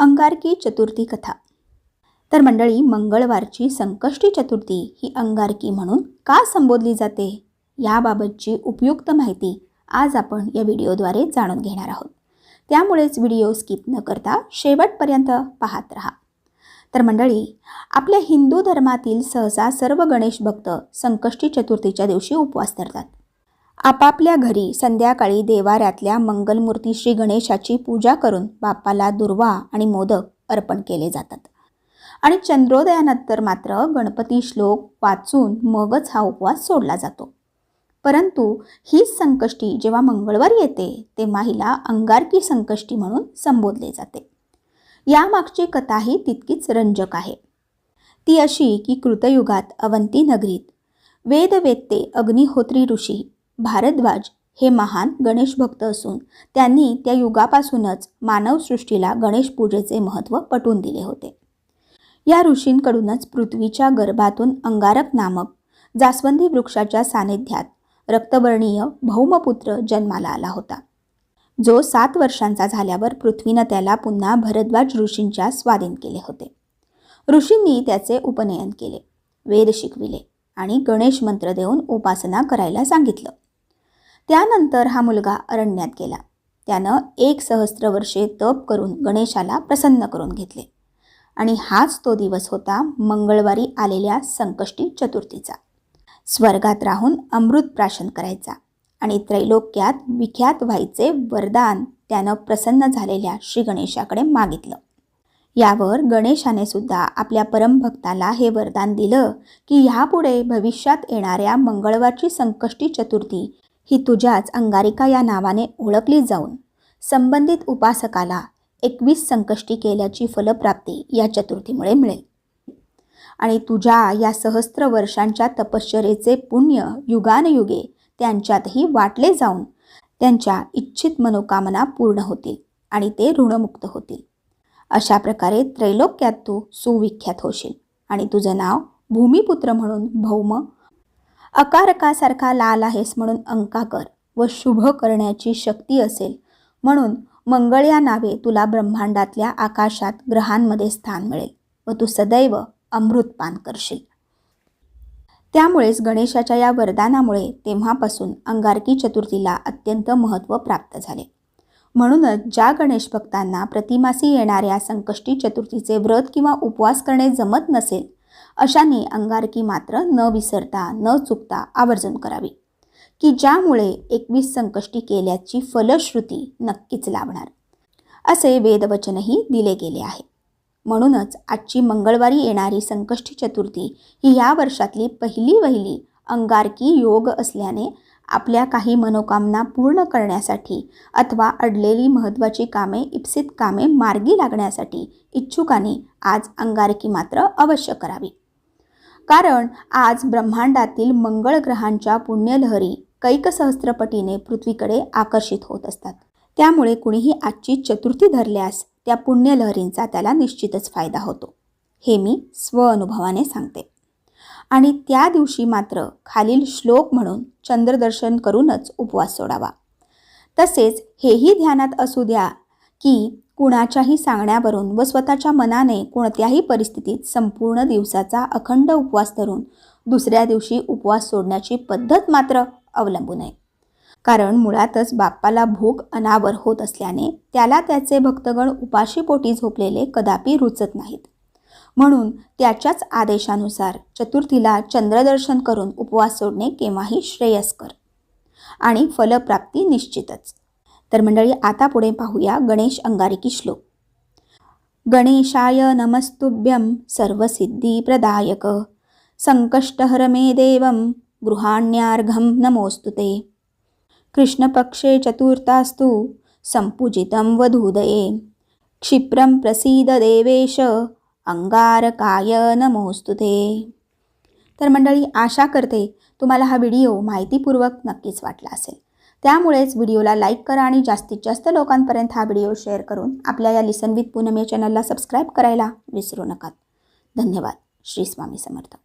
अंगारकी चतुर्थी कथा. तर मंडळी मंगळवारची संकष्टी चतुर्थी ही अंगारकी म्हणून का संबोधली जाते? याबाबतची उपयुक्त माहिती आज आपण या व्हिडिओद्वारे जाणून घेणार आहोत. त्यामुळेच व्हिडिओ स्किप न करता शेवटपर्यंत पाहत राहा. तर मंडळी आपल्या हिंदू धर्मातील सहसा सर्व गणेश भक्त संकष्टी चतुर्थीच्या दिवशी उपवास धरतात. आपापल्या घरी संध्याकाळी देवाऱ्यातल्या मंगलमूर्ती श्री गणेशाची पूजा करून बाप्पाला दुर्वा आणि मोदक अर्पण केले जातात. आणि चंद्रोदयानंतर मात्र गणपती श्लोक वाचून मगच हा उपवास सोडला जातो. परंतु हीच संकष्टी जेव्हा मंगळवारी येते तेव्हा हिला अंगारकी संकष्टी म्हणून संबोधले जाते. यामागची कथाही तितकीच रंजक आहे. ती अशी की कृतयुगात अवंती नगरीत वेदवेत्ते अग्निहोत्री ऋषी भारद्वाज हे महान गणेश भक्त असून त्यांनी त्या युगापासूनच मानवसृष्टीला गणेश पूजेचे महत्त्व पटवून दिले होते. या ऋषींकडूनच पृथ्वीच्या गर्भातून अंगारक नामक जास्वंदी वृक्षाच्या सानिध्यात रक्तवर्णीय भौमपुत्र जन्माला आला होता. जो सात वर्षांचा झाल्यावर पृथ्वीनं त्याला पुन्हा भरद्वाज ऋषींच्या स्वाधीन केले होते. ऋषींनी त्याचे उपनयन केले वेद शिकविले आणि गणेश मंत्र देऊन उपासना करायला सांगितलं. त्यानंतर हा मुलगा अरण्यात गेला. त्यानं एक सहस्त्र वर्षे तप करून गणेशाला प्रसन्न करून घेतले. आणि हाच तो दिवस होता मंगळवारी आलेल्या संकष्टी चतुर्थीचा. स्वर्गात राहून अमृत प्राशन करायचा आणि त्रैलोक्यात विख्यात व्हायचे वरदान त्यानं प्रसन्न झालेल्या श्री गणेशाकडे मागितलं. यावर गणेशाने सुद्धा आपल्या परमभक्ताला हे वरदान दिलं की ह्यापुढे भविष्यात येणाऱ्या मंगळवारची संकष्टी चतुर्थी ही तुझ्याच अंगारिका या नावाने ओळखली जाऊन संबंधित उपासकाला एकवीस संकष्टी केल्याची फलप्राप्ती या चतुर्थीमुळे मिळेल. आणि तुझ्या या सहस्त्र वर्षांच्या तपश्चरेचे पुण्य युगानयुगे त्यांच्यातही वाटले जाऊन त्यांच्या इच्छित मनोकामना पूर्ण होतील आणि ते ऋणमुक्त होतील. अशा प्रकारे त्रैलोक्यात तू सुविख्यात होशील. आणि तुझं नाव भूमिपुत्र म्हणून भौम अकारकासारखा लाल आहेस म्हणून अंकाकर व शुभ करण्याची शक्ती असेल म्हणून मंगळ या नावे तुला ब्रह्मांडातल्या आकाशात ग्रहांमध्ये स्थान मिळेल व तू सदैव अमृतपान करशील. त्यामुळेच गणेशाच्या या वरदानामुळे तेव्हापासून अंगारकी चतुर्थीला अत्यंत महत्त्व प्राप्त झाले. म्हणूनच ज्या गणेश भक्तांना प्रतिमासी येणाऱ्या संकष्टी चतुर्थीचे व्रत किंवा उपवास करणे जमत नसेल अशाने अंगारकी मात्र न विसरता न चुकता आवर्जून करावी की ज्यामुळे एकवीस संकष्टी केल्याची फलश्रुती नक्कीच लाभणार. असे वेदवचनही दिले गेले आहे. म्हणूनच आजची मंगळवारी येणारी संकष्टी चतुर्थी ही या वर्षातली पहिली वहिली अंगारकी योग असल्याने आपल्या काही मनोकामना पूर्ण करण्यासाठी अथवा अडलेली महत्त्वाची कामे इप्सित कामे मार्गी लागण्यासाठी इच्छुकांनी आज अंगारकी मात्र अवश्य करावी. कारण आज ब्रह्मांडातील मंगळ ग्रहांच्या पुण्यलहरी कैकसहस्त्रपटीने पृथ्वीकडे आकर्षित होत असतात. त्यामुळे कुणीही आजची चतुर्थी धरल्यास त्या पुण्यलहरींचा त्याला निश्चितच फायदा होतो. हे मी स्वअनुभवाने सांगते. आणि त्या दिवशी मात्र खालील श्लोक म्हणून चंद्रदर्शन करूनच उपवास सोडावा. तसेच हेही ध्यानात असू द्या की कुणाच्याही सांगण्यावरून व स्वतःच्या मनाने कोणत्याही परिस्थितीत संपूर्ण दिवसाचा अखंड उपवास धरून दुसऱ्या दिवशी उपवास सोडण्याची पद्धत मात्र अवलंबू नये कारण मुळातच बाप्पाला भूक अनावर होत असल्याने त्याला त्याचे भक्तगण उपाशीपोटी झोपलेले कदापि रुचत नाहीत. म्हणून त्याच्याच आदेशानुसार चतुर्थीला चंद्रदर्शन करून उपवास सोडणे केव्हाही श्रेयस्कर आणि फलप्राप्ती निश्चितच. तर मंडळी आता पुढे पाहूया गणेश अंगारिकी श्लोक. गणेशाय नमस्तुभ्यं सर्वसिद्धिप्रदायक. संकष्टहर मे देवं गृहाण्यार्घं नमोऽस्तु ते. कृष्णपक्षे चतुर्थास्तु संपूजितं वधूदये. क्षिप्रं प्रसीद देवेश अंगारकाय नमोस्तु ते. तर मंडळी आशा करते तुम्हाला हा व्हिडिओ माहितीपूर्वक नक्कीच वाटला असेल. त्यामुळेच व्हिडिओला लाईक करा आणि जास्तीत जास्त लोकांपर्यंत हा व्हिडिओ शेअर करून आपल्या या लिसन विथ पूनम या चॅनलला सबस्क्राईब करायला विसरू नका. धन्यवाद. श्री स्वामी समर्थ.